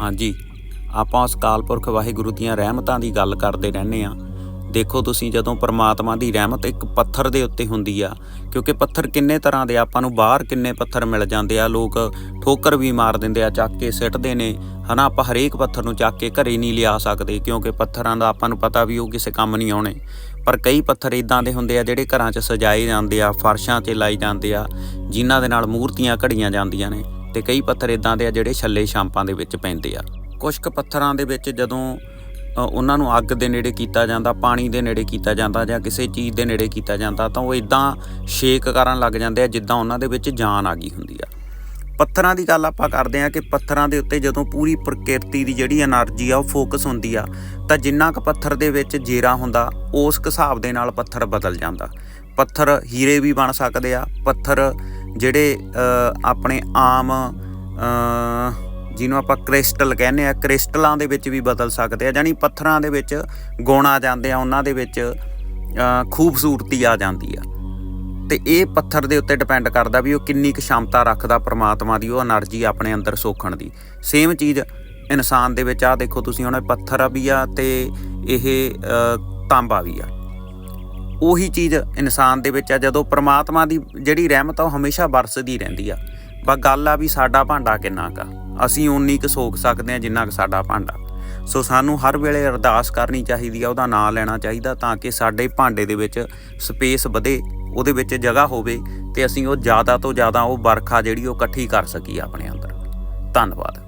ਹਾਂਜੀ, ਆਪਾਂ ਉਸ ਅਕਾਲ ਪੁਰਖ ਵਾਹਿਗੁਰੂ ਦੀਆਂ ਰਹਿਮਤਾਂ ਦੀ ਗੱਲ ਕਰਦੇ ਰਹਿੰਦੇ ਆ ਦੇਖੋ ਤੁਸੀਂ ਜਦੋਂ ਪਰਮਾਤਮਾ ਦੀ ਰਹਿਮਤ ਇੱਕ ਪੱਥਰ ਦੇ ਉੱਤੇ ਹੁੰਦੀ ਆ, ਕਿਉਂਕਿ ਪੱਥਰ ਕਿੰਨੇ ਤਰ੍ਹਾਂ ਦੇ ਆਪਾਂ ਨੂੰ ਬਾਹਰ ਕਿੰਨੇ ਪੱਥਰ ਮਿਲ ਜਾਂਦੇ ਆ, ਲੋਕ ਠੋਕਰ ਵੀ ਮਾਰ ਦਿੰਦੇ ਆ, ਚੱਕ ਕੇ ਸਿੱਟਦੇ ਨੇ, ਹਨਾ, ਆਪਾਂ ਹਰੇਕ ਪੱਥਰ ਨੂੰ ਚੱਕ ਕੇ ਘਰੇ ਨਹੀਂ ਲਿਆ ਸਕਦੇ, ਕਿਉਂਕਿ ਪੱਥਰਾਂ ਦਾ ਆਪਾਂ ਨੂੰ ਪਤਾ ਵੀ ਉਹ ਕਿਸੇ ਕੰਮ ਨਹੀਂ ਆਉਣੇ। ਪਰ ਕਈ ਪੱਥਰ ਇਦਾਂ ਦੇ ਹੁੰਦੇ ਆ ਜਿਹੜੇ ਘਰਾਂ 'ਚ ਸਜਾਏ ਜਾਂਦੇ ਆ, ਫਰਸ਼ਾਂ 'ਤੇ ਲਾਏ ਜਾਂਦੇ ਆ, ਜਿਨ੍ਹਾਂ ਦੇ ਨਾਲ ਮੂਰਤੀਆਂ ਘੜੀਆਂ ਜਾਂਦੀਆਂ ਨੇ। ਤੇ ਕਈ ਪੱਥਰ ਇਦਾਂ ਦੇ ਆ ਜਿਹੜੇ ਛੱਲੇ ਛਾਂਪਾਂ ਦੇ ਵਿੱਚ ਪੈਂਦੇ ਆ। ਕੁਝ ਕੁ ਪੱਥਰਾਂ ਦੇ ਵਿੱਚ ਜਦੋਂ ਉਹਨਾਂ ਨੂੰ ਅੱਗ ਦੇ ਨੇੜੇ ਕੀਤਾ ਜਾਂਦਾ, ਪਾਣੀ ਦੇ ਨੇੜੇ ਕੀਤਾ ਜਾਂਦਾ ਜਾਂ ਕਿਸੇ ਚੀਜ਼ ਦੇ ਨੇੜੇ ਕੀਤਾ ਜਾਂਦਾ, ਤਾਂ ਉਹ ਇਦਾਂ ਸ਼ੇਕ ਕਰਨ ਲੱਗ ਜਾਂਦੇ ਆ ਜਿੱਦਾਂ ਉਹਨਾਂ ਦੇ ਵਿੱਚ ਜਾਨ ਆ ਗਈ ਹੁੰਦੀ ਆ। ਪੱਥਰਾਂ ਦੀ ਗੱਲ ਆਪਾਂ ਕਰਦੇ ਆ ਕਿ ਪੱਥਰਾਂ ਦੇ ਉੱਤੇ ਜਦੋਂ ਪੂਰੀ ਪ੍ਰਕਿਰਤੀ ਦੀ ਜਿਹੜੀ એનર્ਜੀ ਆ ਉਹ ਫੋਕਸ ਹੁੰਦੀ ਆ, ਤਾਂ ਜਿੰਨਾ ਕੁ ਪੱਥਰ ਦੇ ਵਿੱਚ ਜੇਰਾ ਹੁੰਦਾ, ਉਸ ਹਿਸਾਬ ਦੇ ਨਾਲ ਪੱਥਰ ਬਦਲ ਜਾਂਦਾ। ਪੱਥਰ ਹੀਰੇ ਵੀ ਬਣ ਸਕਦੇ ਆ, ਪੱਥਰ ਜਿਹੜੇ ਆਪਣੇ ਆਮ ਜਿਹਨੂੰ ਆਪਾਂ ਕ੍ਰਿਸਟਲ ਕਹਿੰਦੇ ਆ, ਕ੍ਰਿਸਟਲਾਂ ਦੇ ਵਿੱਚ ਵੀ ਬਦਲ ਸਕਦੇ ਆ ਯਾਨੀ ਪੱਥਰਾਂ ਦੇ ਵਿੱਚ ਗੁਣ ਆ ਜਾਂਦੇ ਆ, ਉਹਨਾਂ ਦੇ ਵਿੱਚ ਖੂਬਸੂਰਤੀ ਆ ਜਾਂਦੀ ਆ। ਤੇ ਇਹ ਪੱਥਰ ਦੇ ਉੱਤੇ ਡਿਪੈਂਡ ਕਰਦਾ ਵੀ ਉਹ ਕਿੰਨੀ ਕੁ ਸ਼ਮਤਾ ਰੱਖਦਾ ਪਰਮਾਤਮਾ ਦੀ, ਉਹ એનર્ਜੀ ਆਪਣੇ ਅੰਦਰ ਸੋਖਣ ਦੀ। ਸੇਮ ਚੀਜ਼ ਇਨਸਾਨ ਦੇ ਵਿੱਚ ਆ ਦੇਖੋ ਤੁਸੀਂ ਉਹਨਾਂ ਪੱਥਰ ਵੀ ਆ ਤੇ ਇਹ ਤਾਂਬਾ ਵੀ ਆ। ਉਹੀ ਚੀਜ਼ ਇਨਸਾਨ ਦੇ ਵਿੱਚ ਆ, ਜਦੋਂ ਪ੍ਰਮਾਤਮਾ ਦੀ ਜਿਹੜੀ ਰਹਿਮਤ ਆ, ਉਹ ਹਮੇਸ਼ਾ ਵਰਸਦੀ ਰਹਿੰਦੀ ਆ। ਬਸ ਗੱਲ ਆ ਵੀ ਸਾਡਾ ਭਾਂਡਾ ਕਿੰਨਾ ਕਾ ਅਸੀਂ ਉਨੀ ਕੁ ਸੋਖ ਸਕਦੇ ਆ ਜਿੰਨਾ ਕੁ ਸਾਡਾ ਭਾਂਡਾ। ਸੋ ਸਾਨੂੰ ਹਰ ਵੇਲੇ ਅਰਦਾਸ ਕਰਨੀ ਚਾਹੀਦੀ ਆ, ਉਹਦਾ ਨਾਮ ਲੈਣਾ ਚਾਹੀਦਾ ਤਾਂ ਕਿ ਸਾਡੇ ਭਾਂਡੇ ਦੇ ਵਿੱਚ ਸਪੇਸ ਵਧੇ, ਉਹਦੇ ਵਿੱਚ ਜਗ੍ਹਾ ਹੋਵੇ ਤੇ ਅਸੀਂ ਉਹ ਜ਼ਿਆਦਾ ਤੋਂ ਜ਼ਿਆਦਾ ਉਹ ਵਰਖਾ ਜਿਹੜੀ ਉਹ ਇਕੱਠੀ ਕਰ ਸਕੀਏ ਆਪਣੇ ਅੰਦਰ। ਧੰਨਵਾਦ।